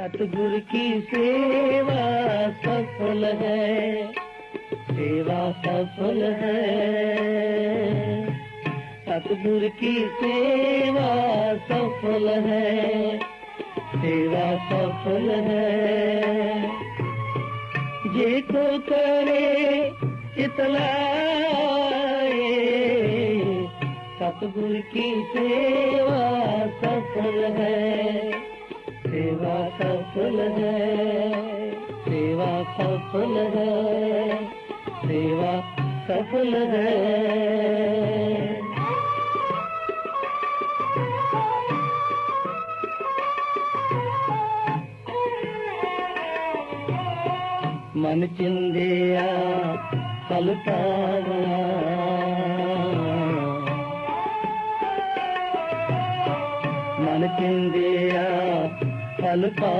सतगुरु की सेवा सफल है। सेवा सफल है। सतगुरु की सेवा सफल है। सेवा सफल है। जे को करे, चितलाए। सतगुरु की सेवा सफल है। सेवा का फल है, सेवा का फल है, सेवा का फल है। मन चिंदिया पलतावा मन चिंदिया பால் பா